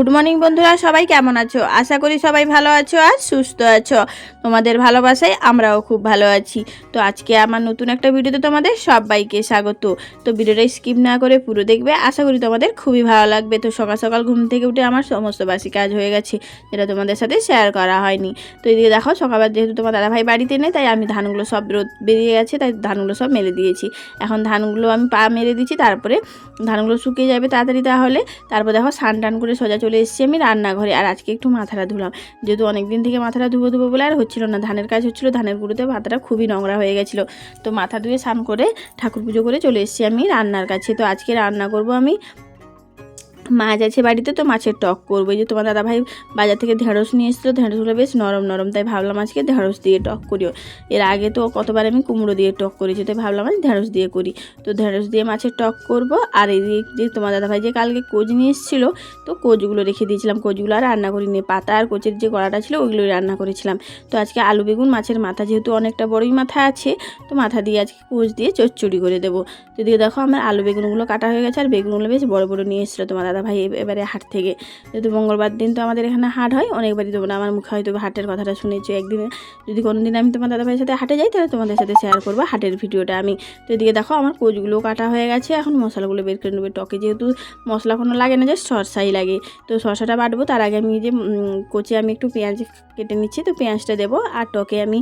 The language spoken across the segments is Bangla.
গুড মর্নিং বন্ধুরা, সবাই কেমন আছো? আশা করি সবাই ভালো আছো আর সুস্থ আছো। তোমাদের ভালোবাসায় আমরাও খুব ভালো আছি। তো আজকে আমার নতুন একটা ভিডিওতে তোমাদের সবাইকে স্বাগত। তো ভিডিওটা স্কিপ না করে পুরো দেখবে, আশা করি তোমাদের খুবই ভালো লাগবে। তো সকাল সকাল ঘুম থেকে উঠে আমার সমস্ত বাসি কাজ হয়ে গেছে, যেটা তোমাদের সাথে শেয়ার করা হয়নি। তো এদিকে দেখো, সকালবেলা যেহেতু তোমার দাদাভাই বাড়িতে নেই, তাই আমি ধানগুলো সব রোদ বেরিয়ে গেছে, তাই ধানগুলো সব মেলে দিয়েছি। এখন ধানগুলো আমি পা মেরে দিচ্ছি, তারপরে ধানগুলো শুকিয়ে যাবে তাড়াতাড়ি তাহলে। তারপর দেখো, স্নান টান করে সোজা চলে এসেছি আমি রান্নাঘরে। আর আজকে একটু মাথাটা ধুলাম, যেহেতু অনেক দিন থেকে মাথাটা ধুবো ধুবো বলে আর হচ্ছিল না, ধানের কাজ হচ্ছিল, ধানের গুঁড়োতে মাথাটা খুবই নোংরা হয়ে গেছিল। তো মাথা ধুয়ে স্নান করে ঠাকুর পুজো করে চলে এসেছি আমি রান্নার কাছে। তো আজকে রান্না করব আমি মাছ আছে বাড়িতে, তো মাছের টক করব। এই যে তোমার দাদাভাই বাজার থেকে ঢেঁড়স নিয়ে এসেছিল, ঢেঁড়সগুলো বেশ নরম নরম। তাই ভাবলাম আজকে ঢেঁড়স দিয়ে টক করিও। এর আগে তো কতবার আমি কুমড়ো দিয়ে টক করেছি, তাই ভাবলাম আজ ঢেঁড়স দিয়ে করি। তো ঢেঁড়স দিয়ে মাছের টক করব। আর এই যে- তোমার দাদাভাই যে কালকে কোচ নিয়ে এসেছিল, তো কোচগুলো রেখে দিয়েছিলাম, কোচগুলো আর রান্না করিনি। পাতা আর কোচের যে গড়াটা ছিল, ওইগুলোই রান্না করেছিলাম। তো আজকে আলু, বেগুন, মাছের মাথা যেহেতু অনেকটা বড়ই মাথা আছে, তো মাথা দিয়ে আজকে কোচ দিয়ে চচ্চড়ি করে দেবো। তো দিয়ে দেখো আমার আলু, বেগুনগুলো কাটা হয়ে গেছে, আর বেগুনগুলো বেশ বড় বড় নিয়ে এসেছিল তোমার দাদা ভাই এবারে হাট থেকে। যেহেতু মঙ্গলবার দিন তো আমাদের এখানে হাট হয়, অনেকবারই তোমরা আমার মুখে হয়তো হাটের কথাটা শুনেছো একদিন। যদি কোনো দিন আমি তোমার দাদা ভাইয়ের সাথে হাটে যাই, তাহলে তোমাদের সাথে শেয়ার করব হাটের ভিডিওটা আমি। তো এদিকে দেখো আমার কোচগুলো কাটা হয়ে গেছে, এখন মশলাগুলো বের করে নেবে। টকে যেহেতু মশলা কোনো লাগে না যে সরষাই লাগে। তো শসাটা বাটবো, তার আগে আমি যে কচি আমি একটু পেঁয়াজ কেটে নিচ্ছি, তো পেঁয়াজটা দেবো আর টকে আমি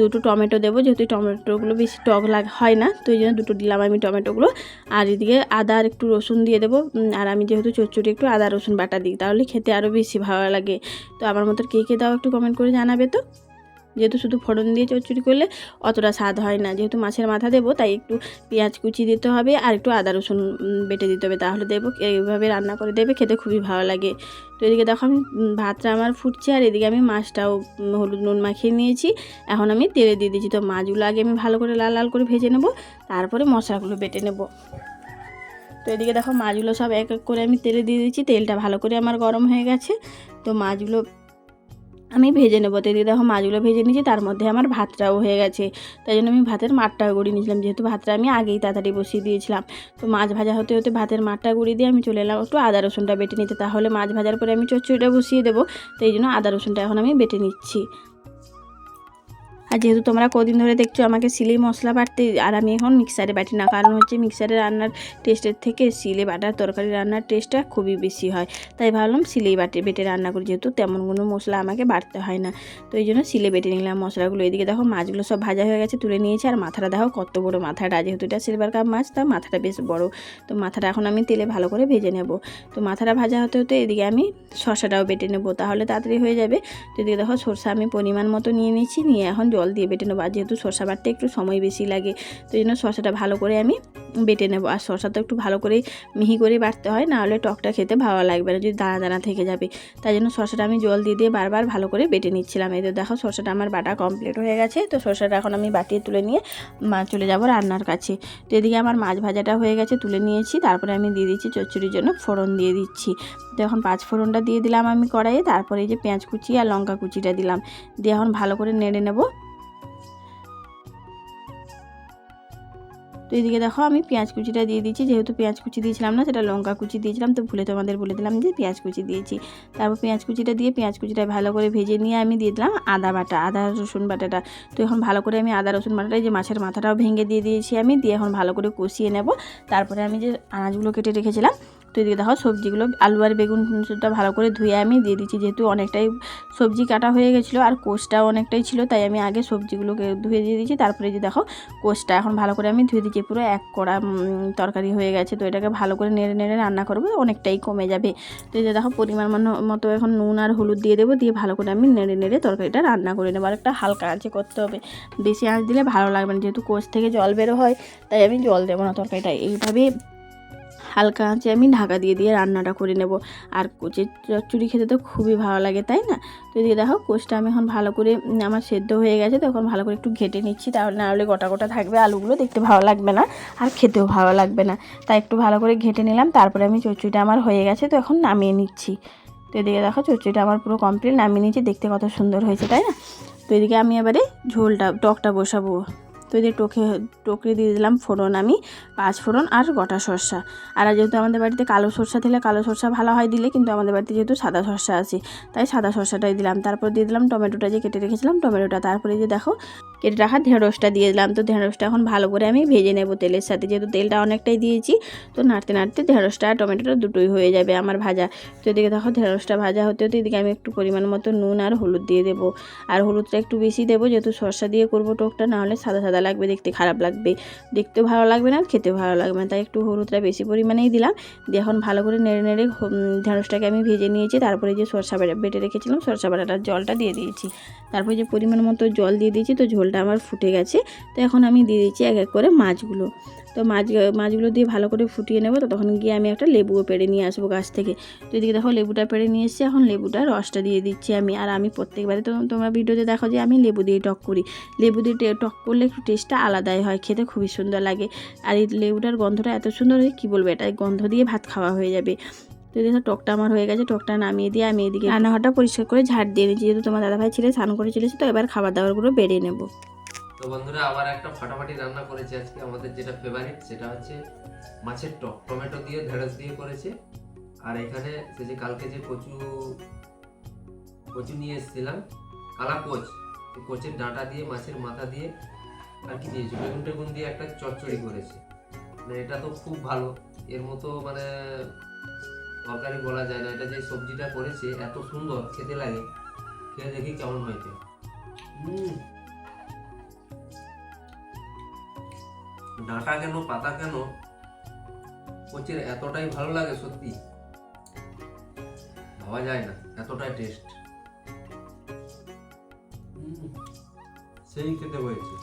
দুটো টমেটো দেবো, যেহেতু টমেটোগুলো বেশি টক লাগ, হয় না, তো এই জন্য দুটো দিলাম আমি টমেটোগুলো। আর এদিকে আদা আর একটু রসুন দিয়ে দেবো আর আমি যেহেতু চচ্চড়ি একটু আদা রসুন বাটা দিই, তাহলে খেতে আরও বেশি ভালো লাগে। তো আমার মতো কে কে দাও একটু কমেন্ট করে জানাবে তো? যেহেতু শুধু ফোড়ন দিয়ে চচ্চড়ি করলে অতটা স্বাদ হয় না। যেহেতু মাছের মাথা দেবো, তাই একটু পেঁয়াজ কুচি দিতে হবে আর একটু আদা রসুন বেটে দিতে হবে। তাহলে দেবো এইভাবে রান্না করে দেবে, খেতে খুবই ভালো লাগে। তো এদিকে দেখো আমি ভাতটা আমার ফুটছে আর এদিকে আমি মাছটাও হলুদ নুন মাখিয়ে নিয়েছি। এখন আমি তেলে দিয়ে দিয়েছি। তো মাছগুলো আগে আমি ভালো করে লাল লাল করে ভেজে নেব, তারপরে মশলাগুলো বেটে নেব। তো এদিকে দেখো মাছগুলো সব এক এক করে আমি তেলে দিয়ে দিয়েছি। তেলটা ভালো করে আমার গরম হয়ে গেছে। তো মাছগুলো আমি ভেজে নেব। তো এদিকে দেখো মাছগুলো ভেজে নিয়েছি, তার মধ্যে আমার ভাতটাও হয়ে গেছে। তাই জন্য আমি ভাতের মাঠটাও গড়িয়ে নিয়েছিলাম, যেহেতু ভাতটা আমি আগেই তাড়াতাড়ি বসিয়ে দিয়েছিলাম। তো মাছ ভাজা হতে হতে ভাতের মাঠটা গুঁড়িয়ে দিয়ে আমি চলে এলাম একটু আদা রসুনটা বেটে নিতে। তাহলে মাছ ভাজার পরে আমি চচ্চড়িটা বসিয়ে দেবো, তো এই জন্য আদা রসুনটা এখন আমি বেটে নিচ্ছি। আর যেহেতু তোমরা কদিন ধরে দেখছ আমাকে সিলেই মশলা বাটতে, আর আমি এখন মিক্সারে বাটি না, কারণ হচ্ছে মিক্সারে রান্নার টেস্টের থেকে সিলে বাটার তরকারি রান্নার টেস্টটা খুবই বেশি হয়। তাই ভাবলাম সিলেই বাটে বেটে রান্না করি, যেহেতু তেমন কোনো মশলা আমাকে বাটতে হয় না। তো এই জন্য সিলে বেটে নিলাম মশলাগুলো। এদিকে দেখো মাছগুলো সব ভাজা হয়ে গেছে, তুলে নিয়েছি। আর মাথাটা দেখো কত বড় মাথাটা, যেহেতু এটা সিলভার কাপ মাছ তার মাথাটা বেশ বড়। তো মাথাটা এখন আমি তেলে ভালো করে ভেজে নেব। তো মাথাটা ভাজা হতে হতে এদিকে আমি শসাটাও বেটে নেব, তাহলে তাড়াতাড়ি হয়ে যাবে। তো এদিকে দেখো সরষা আমি পরিমাণ মতো নিয়ে নিয়েছি, নিয়ে এখন দিয়ে বেটে নেব। আর যেহেতু শসা বাটতে একটু সময় বেশি লাগে, তো জন্য শসাটা ভালো করে আমি বেটে নেব। আর শসা তো একটু ভালো করে মিহি করে বাটতে হয় না হলে টকটা খেতে ভালো লাগবে না, যদি দানা দানা থেকে যাবে। তাই জন্য শসাটা আমি জল দিয়ে দিয়ে বারবার ভালো করে বেটে নিচ্ছিলাম। এই তো দেখো শসাটা আমার বাটা কমপ্লিট হয়ে গেছে। তো শসাটা এখন আমি বাটিয়ে তুলে নিয়ে, মা চলে যাব রান্নার কাছে। তো এদিকে আমার মাছ ভাজাটা হয়ে গেছে, তুলে নিয়েছি। তারপরে আমি দিয়ে দিচ্ছি চচ্চড়ির জন্য ফোড়ন দিয়ে দিচ্ছি। তো এখন পাঁচ ফোড়নটা দিয়ে দিলাম আমি কড়াইয়ে। তারপরে এই যে পেঁয়াজ কুচি আর লঙ্কা কুচিটা দিলাম। দিয়ে এখন ভালো করে নেড়ে নেব। তো এদিকে দেখো আমি পেঁয়াজ কুচিটা দিয়ে দিচ্ছি যেহেতু পেঁয়াজ কুচি দিয়েছিলাম না, সেটা লঙ্কা কুচি দিয়েছিলাম, তো ভুলে তোমাদের বলে দিলাম যে পেঁয়াজ কুচি দিয়েছি। তারপর পেঁয়াজ কুচিটা দিয়ে পেঁয়াজ কুচিটা ভালো করে ভেজে নিয়ে আমি দিয়ে দিলাম আদা বাটা, আদা রসুন বাটাটা। তো এখন ভালো করে আমি আদা রসুন বাটাটা যে মাছের মাথাটাও ভেঙে দিয়ে দিয়েছি আমি, দিয়ে এখন ভালো করে কষিয়ে নেব। তারপরে আমি যে আনাজগুলো কেটে রেখেছিলাম তো এদিকে দেখো সবজিগুলো, আলু আর বেগুনটা ভালো করে ধুয়ে আমি দিয়ে দিচ্ছি, যেহেতু অনেকটাই সবজি কাটা হয়ে গেছিল আর কোষটাও অনেকটাই ছিল, তাই আমি আগে সবজিগুলোকে ধুয়ে দিয়ে দিয়েছি, তারপরে যে দেখো কোষটা এখন ভালো করে আমি ধুয়ে দিচ্ছি, পুরো এক কড়া তরকারি হয়ে গেছে, তো এটাকে ভালো করে নেড়ে নেড়ে রান্না করব, অনেকটাই কমে যাবে। তো এই যে দেখো পরিমাণ মতো এখন নুন আর হলুদ দিয়ে দেবো, দিয়ে ভালো করে আমি নেড়ে নেড়ে তরকারিটা রান্না করে নেব, আর একটা হালকা আঁচে করতে হবে। বেশি আঁচ দিলে ভালো লাগবে না, যেহেতু কোষ থেকে জল বেরো হয়, তাই আমি জল দেবো না তরকারিটা, এইভাবে হালকা আঁচে আমি ঢাকা দিয়ে দিয়ে রান্নাটা করে নেব। আর কোচের চচ্চড়ি খেতে তো খুবই ভালো লাগে, তাই না? তো এদিকে দেখো, কোচটা আমি এখন ভালো করে আমার সেদ্ধ হয়ে গেছে, তো এখন ভালো করে একটু ঘেটে নিচ্ছি, তাহলে না হলে গোটা গোটা থাকবে আলুগুলো, দেখতে ভালো লাগবে না, আর খেতেও ভালো লাগবে না। তাই একটু ভালো করে ঘেটে নিলাম, তারপরে আমি চচ্চড়িটা আমার হয়ে গেছে, তো এখন নামিয়ে নিচ্ছি। তো এদিকে দেখো, চচ্চড়িটা আমার পুরো কমপ্লিট নামিয়ে নিচ্ছি দেখতে কত সুন্দর হয়েছে, তাই না? তো এদিকে আমি এবারে ঝোলটা, টকটা বসাবো। তো এই যে টোকে, টোকরে দিয়ে দিলাম ফোড়ন আমি, পাঁচ ফোড়ন আর গোটা সর্ষা। আর যেহেতু আমাদের বাড়িতে কালো সর্ষা দিলে কালো সর্ষা ভালো হয় দিলে, কিন্তু আমাদের বাড়িতে যেহেতু সাদা সর্ষা আছে, তাই সাদা সর্ষাটাই দিলাম। তারপর দিয়ে দিলাম টমেটোটা যে কেটে রেখেছিলাম টমেটোটা। তারপরে যে দেখো কেটে রাখা ঢেঁড়সটা দিয়ে দিলাম। তো ঢেঁড়সটা এখন ভালো করে আমি ভেজে নেব তেলের সাথে। যেহেতু তেলটা অনেকটাই দিয়েছি, তো নাড়তে নাড়তে ঢেঁড়সটা আর টমেটোটা দুটোই হয়ে যাবে আমার ভাজা। তো এদিকে দেখো ঢেঁড়সটা ভাজা হতে হতে এদিকে আমি একটু পরিমাণ মতো নুন আর হলুদ দিয়ে দেবো। আর হলুদটা একটু বেশি দেবো, যেহেতু সর্ষা দিয়ে করব টোকটা নাহলে সাদা সাদা লাগবে, দেখতে খারাপ লাগবে। দেখতেও ভালো লাগবে না খেতেও ভালো লাগবে না। তাই একটু হলুদটা বেশি পরিমাণেই দিলাম। দিয়ে এখন ভালো করে নেড়ে নেড়ে ঢেঁড়সটাকে আমি ভেজে নিয়েছি। তারপরে যে সরষা বেটে রেখেছিলাম, সরষা বাটাটার জলটা দিয়ে দিয়েছি। তারপরে যে পরিমাণ মতো জল দিয়ে দিয়েছি, তো ঝোলটা আমার ফুটে গেছে। তো এখন আমি দিয়ে দিচ্ছি এক এক করে মাছগুলো। তো মাছ, মাছগুলো দিয়ে ভালো করে ফুটিয়ে নেব, তো তখন গিয়ে আমি একটা লেবুও পেড়ে নিয়ে আসব গাছ থেকে। তো এদিকে দেখো লেবুটা পেড়ে নিয়ে এসেছি, এখন লেবুটা রসটা দিয়ে দিচ্ছি আমি। আর আমি প্রত্যেকবারে তো তোমরা ভিডিওতে দেখো যে আমি লেবু দিয়ে টক করি। লেবু দিয়ে টক করলে একটু টেস্টটা আলাদাই হয়, খেতে খুবই সুন্দর লাগে। আর এই লেবুটার গন্ধটা এত সুন্দর হয়, কী বলব, এটা গন্ধ দিয়ে ভাত খাওয়া হয়ে যাবে। তো দেখো টকটা আমার হয়ে গেছে, টকটা নামিয়ে দিয়ে আমি এদিকে রান্নাঘরটা পরিষ্কার করে ঝাড় দিয়ে নিয়েছি যেহেতু তোমার দাদাভাই ছেলে, স্নান করে চলেছে তো এবার খাবার দাবারগুলো বেড়ে নেব। তো বন্ধুরা, আবার একটা ফাটাফাটি রান্না করেছে আজকে। আমাদের যেটা ফেভারিট সেটা হচ্ছে মাছের টক। টমেটো দিয়ে, ঢেঁড়স দিয়ে করেছে। আর এখানে সে যে কালকে যে কচু কচু নিয়ে এসেছিলাম, কালা কোচ। কোচের ডাঁটা দিয়ে, মাছের মাথা দিয়ে আর কি দিয়েছে বেগুন টেগুন দিয়ে একটা চচ্চড়ি করেছে। মানে এটা তো খুব ভালো। এর মতো মানে তরকারি বলা যায় না এটা যে সবজিটা করেছে এত সুন্দর খেতে লাগে। খেয়ে দেখি কেমন হয়েছে। ডাঁটা কেন পাতা কেন? কোচের এতটাই ভালো লাগে সত্যি। ভাবা যায় না এতটাই টেস্ট সেই খেতে হয়েছে।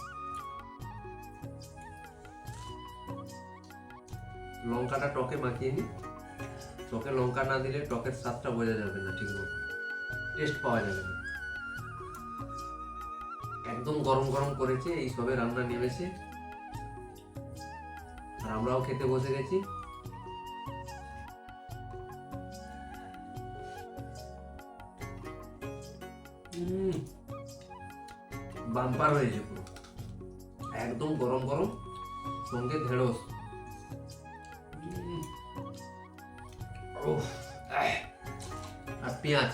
লঙ্কাটা টকে মাখিয়ে নি। টকে লঙ্কা না দিলে টকের স্বাদটা বোঝা যাবে না, ঠিক মতো টেস্ট পাওয়া যাবে না। একদম গরম গরম করেছে, এই সবে রান্না নেমেছে। আর আমরাও খেতে বসে গেছি। বাম্পার হয়েছে পুরো। একদম গরম গরম, সঙ্গে ঢেঁড়স। আর পেঁয়াজ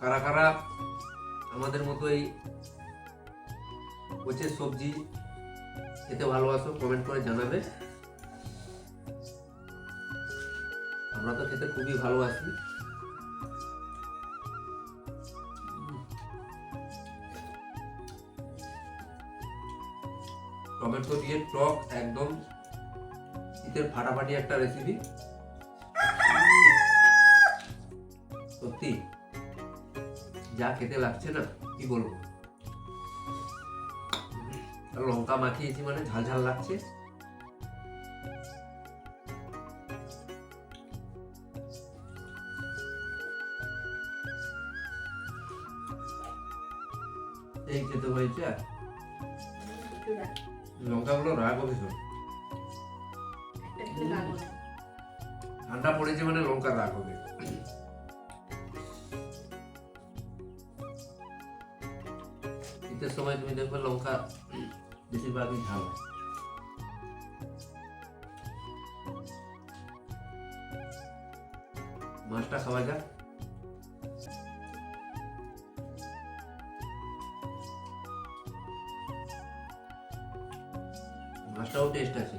কারা কারা? আমাদের মতো এই কোচের সবজি খেতে ভালোবাসো কমেন্ট করে জানাবে। আমরা তো খেতে খুবই ভালোবাসি। টমেটো দিয়ে টক একদম শীতের ফাটাফাটি একটা রেসিপি সত্যি, যা খেতে লাগছে না, কি বলব? লঙ্কা মাখিয়েছি মানে ঝাল ঝাল লাগছে। লঙ্কাগুলো রাগ ঠান্ডা পড়েছে মানে লঙ্কা রাগ হবে। শীতের সময় তুমি দেখবে লঙ্কা বেশিরভাগই ঝাল হয়। মাছটা খাওয়া যাক। মাছটাও টেস্ট আছে।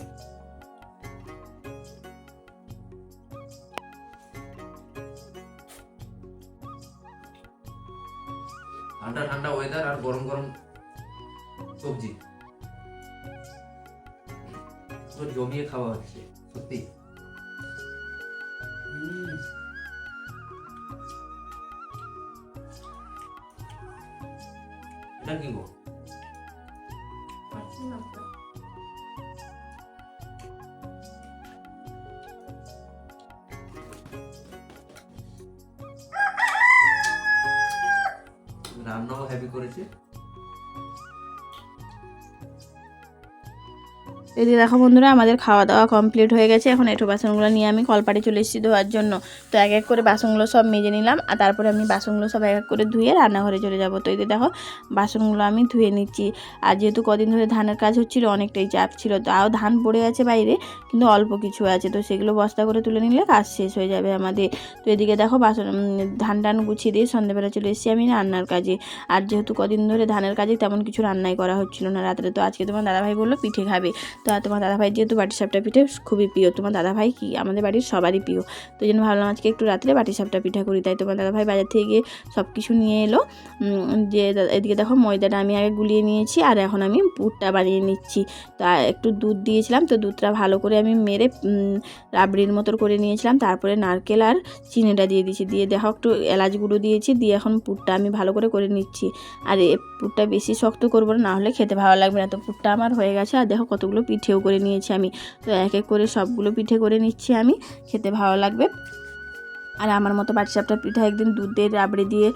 ঠান্ডা ঠান্ডা ওয়েদার আর গরম গরম সবজি। তো জমিয়ে খাওয়া হচ্ছে, সত্যি। এটা কি গো? রান্নাও হেভি করেছে। এদিকে দেখো বন্ধুরা, আমাদের খাওয়া দাওয়া কমপ্লিট হয়ে গেছে। এখন একটু বাসনগুলো নিয়ে আমি কলপাড়ে চলে এসেছি ধোয়ার জন্য। তো এক এক করে বাসনগুলো সব মেজে নিলাম আর তারপরে আমি বাসনগুলো সব এক এক করে ধুয়ে রান্নাঘরে চলে যাব। তো এই যে দেখো, বাসনগুলো আমি ধুয়ে নিচ্ছি। আর যেহেতু কদিন ধরে ধানের কাজ হচ্ছিল, অনেকটাই চাপ ছিল। তাও ধান পড়ে আছে বাইরে, কিন্তু অল্প কিছু আছে। তো সেগুলো বস্তা করে তুলে নিলে কাজ শেষ হয়ে যাবে আমাদের। তো এদিকে দেখো, বাসন ধান টান গুছিয়ে দিয়ে সন্ধ্যেবেলা চলে এসেছি আমি রান্নার কাজে। আর যেহেতু কদিন ধরে ধানের কাজে তেমন কিছু রান্নাই করা হচ্ছিল না। রাত্রে তো আজকে তোমার দাদাভাই বলল, পিঠে খাবে। তো তোমার দাদাভাই যেহেতু সাপটা পিঠে খুবই প্রিয়, তোমার দাদাভাই কি? আমাদের বাড়ির সবারই প্রিয়। তো জন্য ভাবলাম আজকে একটু রাত্রে সাপটা পিঠা করি। তাই তোমার দাদাভাই বাজার থেকে গিয়ে সব কিছু নিয়ে এলো। যে এদিকে দেখো ময়দাটা আমি আগে গুলিয়ে নিয়েছি আর এখন আমি পুরটা বানিয়ে নিচ্ছি। তো একটু দুধ দিয়েছিলাম, তো দুধটা ভালো করে আমি মেরে রাবড়ির মতো করে নিয়েছিলাম। তারপরে নারকেল আর চিনিটা দিয়ে দিয়েছি। দিয়ে দেখো একটু এলাচ গুঁড়ো দিয়েছি, দিয়ে এখন পুরটা আমি ভালো করে করে নিচ্ছি। আর এ পুরটা বেশি শক্ত করব না হলে খেতে ভালো লাগবে না। তো পুরটা আমার হয়ে গেছে। আর দেখো কতগুলো পিঠেও করে নিয়েছি আমি। তো এক এক করে সবগুলো পিঠে করে নিচ্ছি আমি। খেতে ভালো লাগবে। আর আমার মতো বাটিসাপটা পিঠা একদিন দুধের রাবড়ি দিয়ে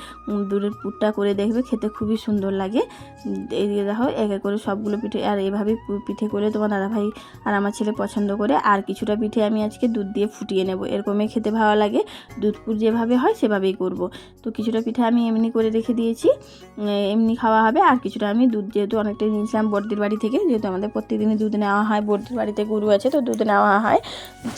দুধের পুরটা করে দেখবে, খেতে খুবই সুন্দর লাগে। দিয়ে দেখো, এক করে সবগুলো পিঠে, আর এভাবেই পিঠে করে তোমার দাদাভাই আর আমার ছেলে পছন্দ করে। আর কিছুটা পিঠে আমি আজকে দুধ দিয়ে ফুটিয়ে নেব। এরকমই খেতে ভালো লাগে। দুধপুর যেভাবে হয়, সেভাবেই করব। তো কিছুটা পিঠে আমি এমনি করে রেখে দিয়েছি। এমনি খাওয়া হবে। আর কিছুটা আমি দুধ যেহেতু অনেকটাই নিয়েছিলাম বর্দির বাড়ি থেকে, যেহেতু আমাদের প্রত্যেকদিনই দুধ নেওয়া হয় বর্দির বাড়িতে গরু আছে, তো দুধ নেওয়া হয়।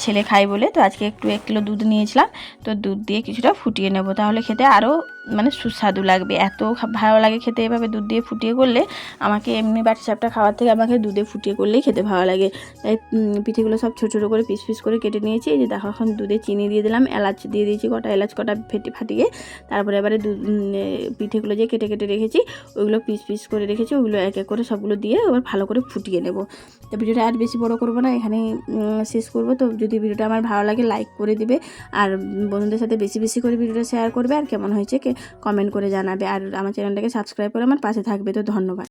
ছেলে খাই বলে, তো আজকে একটু এক কিলো দুধ নিয়েছিলাম। তো দুধ দিয়ে কিছুটা ফুটিয়ে নেব। তাহলে খেতে আরও মানে সুস্বাদু লাগবে। এত ভালো লাগে খেতে। এভাবে দুধ দিয়ে ফুটিয়ে করলে আমাকে এমনি বাটি চাপটা খাওয়ার থেকে আমাকে দুধে ফুটিয়ে করলেই খেতে ভালো লাগে। তাই পিঠেগুলো সব ছোটো ছোটো করে পিস পিস করে কেটে নিয়েছি। এই যে দেখো, এখন দুধে চিনি দিয়ে দিলাম, এলাচ দিয়ে দিয়েছি কটা, এলাচ কটা ফেটে, ফাটিয়ে। তারপরে এবারে দুধ পিঠেগুলো যে কেটে কেটে রেখেছি, ওইগুলো পিস পিস করে রেখেছি। ওইগুলো এক এক করে সবগুলো দিয়ে এবার ভালো করে ফুটিয়ে নেব। তো ভিডিওটা আর বেশি বড় করব না এখানেই শেষ করব। তো যদি ভিডিওটা আমার ভালো লাগে লাইক করে দিবে। আর বন্ধুদের সাথে বেশি বেশি করে ভিডিওটা শেয়ার করবে। আর কেমন হয়েছে, কে কমেন্ট করে জানাবে। আর আমার চ্যানেলটাকে সাবস্ক্রাইব করে আমার পাশে থাকবে। তো ধন্যবাদ।